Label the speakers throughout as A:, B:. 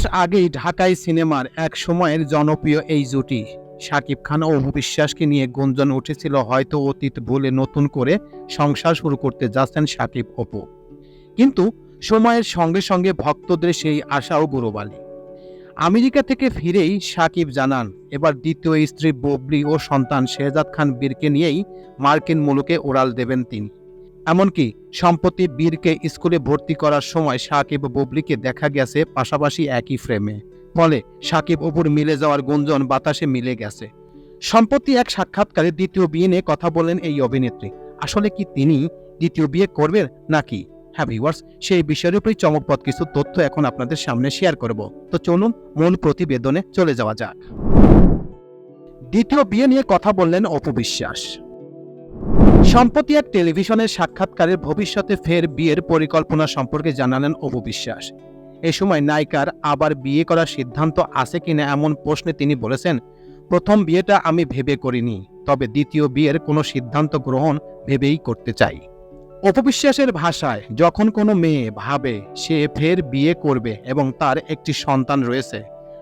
A: মাস আগেই ঢাকাই সিনেমার এক সময়ের জনপ্রিয় এই জুটি। শাকিব খান ও বিশ্বাসকে নিয়ে গুঞ্জন উঠেছিল হয়তো অতীত বলে নতুন করে সংসার শুরু করতে যাচ্ছেন শাকিব অপু। কিন্তু সময়ের সঙ্গে সঙ্গে ভক্তদের সেই আশাও গুরুবালি আমেরিকা থেকে ফিরেই সাকিব জানান, এবার দ্বিতীয় স্ত্রী ববলি ও সন্তান শেহজাদ খান বীরকে নিয়েই মার্কিন মুলুকে ওড়াল দেবেন তিনি। এমনকি সম্প্রতি বীরকে স্কুলে ভর্তি করার সময় সাকিব ববলিকে দেখা গেছে পাশাপাশি একই ফ্রেমে। ফলে সাকিব অপুর মিলে যাওয়ার গুঞ্জন বাতাসে মিলে গেছে। সম্প্রতি এক সাক্ষাৎকারে দ্বিতীয় বিয়ে নিয়ে কথা বলেন এই অভিনেত্রী। আসলে কি তিনি দ্বিতীয় বিয়ে করবেন নাকি? হ্যাঁ ভিউয়ার্স সেই বিষয়ের উপরই চমকপদ কিছু তথ্য এখন আপনাদের সামনে শেয়ার করব। তো চলুন মূল প্রতিবেদনে চলে যাওয়া যাক। দ্বিতীয় বিয়ে নিয়ে কথা বললেন অপু বিশ্বাস। সম্প্রতি এক টেলিভিশনের সাক্ষাৎকারের ভবিষ্যতে ফের বিয়ের পরিকল্পনা সম্পর্কে জানালেন অপু বিশ্বাস। এ সময় নায়িকার আবার বিয়ে করার সিদ্ধান্ত আছে কিনা এমন প্রশ্নে তিনি বলেছেন, প্রথম বিয়েটা আমি ভেবে করিনি, তবে দ্বিতীয় বিয়ের কোনো সিদ্ধান্ত গ্রহণ ভেবেই করতে চাই। অপবিশ্বাসের ভাষায়, যখন কোনো মেয়ে ভাবে সে ফের বিয়ে করবে এবং তার একটি সন্তান রয়েছে,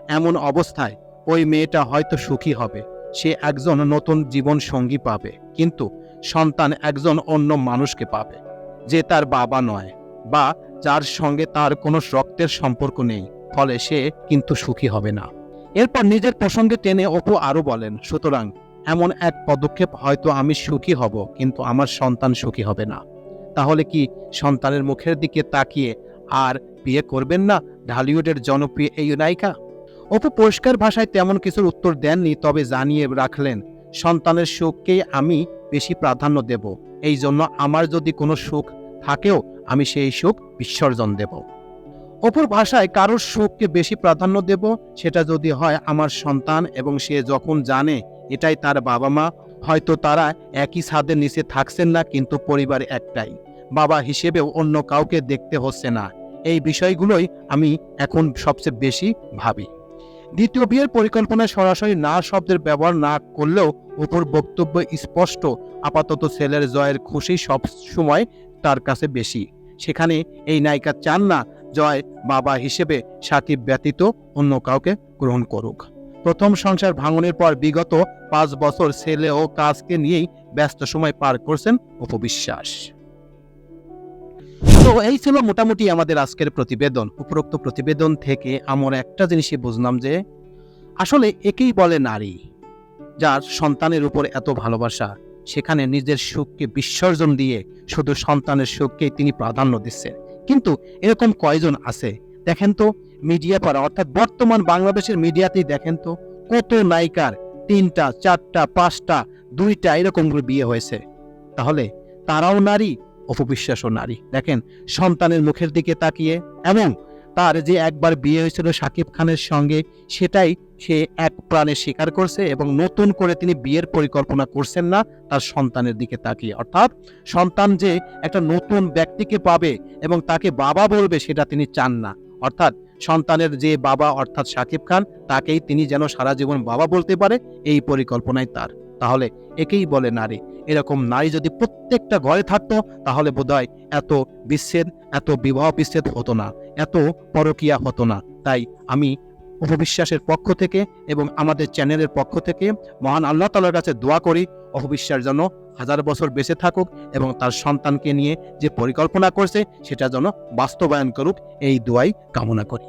A: এমন অবস্থায় ওই মেয়েটা হয়তো সুখী হবে, সে একজন নতুন জীবন সঙ্গী পাবে। কিন্তু সন্তান একজন অন্য মানুষকে পাবে, যে তার বাবা নয় বা যার সঙ্গে তার কোনো রক্তের সম্পর্ক নেই, ফলে সে কিন্তু সুখী হবে না। এরপর নিজের প্রসঙ্গে টেনে অপু আরও বলেন, সুতরাং এমন এক পদক্ষেপ হয়তো আমি সুখী হব, কিন্তু আমার সন্তান সুখী হবে না। তাহলে কি সন্তানের মুখের দিকে তাকিয়ে আর বিয়ে করবেন না ঢালিউডের জনপ্রিয় এই নায়িকা? অপু পরিষ্কার ভাষায় তেমন কিছুর উত্তর দেননি, তবে জানিয়ে রাখলেন সন্তানের সুখকেই আমি বেশি প্রাধান্য দেব। এই জন্য আমার যদি কোনো সুখ থাকেও, আমি সেই সুখ বিসর্জন দেব। অপর ভাষায়, কারোর সুখকে বেশি প্রাধান্য দেব, সেটা যদি হয় আমার সন্তান এবং সে যখন জানে এটাই তার বাবা মা হয়তো তারা একই ছাদের নিচে থাকছেন না, কিন্তু পরিবার একটাই। বাবা হিসেবেও অন্য কাউকে দেখতে হচ্ছে না। এই বিষয়গুলোই আমি এখন সবচেয়ে বেশি ভাবি। দ্বিতীয় বিয়ের পরিকল্পনায় সরাসরি না শব্দের ব্যবহার না করলেও উপর বক্তব্য স্পষ্ট, আপাতত ছেলের জয়ের খুশি সব সময় তার কাছে বেশি। সেখানে এই নায়িকা চান না, জয় বাবা হিসেবে সাকিব ব্যতীত অন্য কাউকে গ্রহণ করুক। প্রথম সংসার ভাঙনের পর বিগত পাঁচ বছর ছেলে ও কাজকে নিয়েই ব্যস্ত সময় পার করছেন উপবিশ্বাস তো এই ছিল মোটামুটি আমাদের আজকের প্রতিবেদন, উপরোক্ত প্রতিবেদন থেকে আমরা একটা জিনিসই বুঝলাম যে, আসলে একেই বলে নারী, যার সন্তানের উপর এত ভালোবাসা, সেখানে নিজের সুখকে বিসর্জন দিয়ে শুধু সন্তানের সুখকেই তিনি প্রাধান্য দিচ্ছেন। কিন্তু এরকম কয়জন আছে? দেখেন তো, মিডিয়া পাড়া, অর্থাৎ বর্তমান বাংলাদেশের মিডিয়াতেই দেখেন তো, কত নায়িকার তিনটা, চারটা, পাঁচটা, দুইটা এরকম করে বিয়ে হয়েছে। তাহলে তারাও নারী অপবিশ্বাসও নারী। দেখেন, সন্তানের মুখের দিকে তাকিয়ে এবং তার যে একবার বিয়ে হয়েছিল সাকিব খানের সঙ্গে, সেটাই সে এক প্রাণে স্বীকার করছে এবং নতুন করে তিনি বিয়ের পরিকল্পনা করছেন না, তার সন্তানের দিকে তাকিয়ে। অর্থাৎ সন্তান যে একটা নতুন ব্যক্তিকে পাবে এবং তাকে বাবা বলবে, সেটা তিনি চান না। অর্থাৎ সন্তানের যে বাবা, অর্থাৎ সাকিব খান, তাকেই তিনি যেন সারা জীবন বাবা বলতে পারে, এই পরিকল্পনায় তার। তাহলে একেই বলে নারী। এরকম নারী যদি প্রত্যেকটা ঘরে থাকতো, তাহলে বোধহয় এত বিচ্ছেদ, এত বিবাহ বিচ্ছেদ হতো না, এত পরকিয়া হতো না। তাই আমি উপবিশ্বাসের পক্ষ থেকে এবং আমাদের চ্যানেলের পক্ষ থেকে মহান আল্লাহ তালার কাছে দোয়া করি, অপবিশ্বাস যেন হাজার বছর বেঁচে থাকুক এবং তার সন্তানকে নিয়ে যে পরিকল্পনা করছে, সেটা যেন বাস্তবায়ন করুক, এই দোয়াই কামনা করি।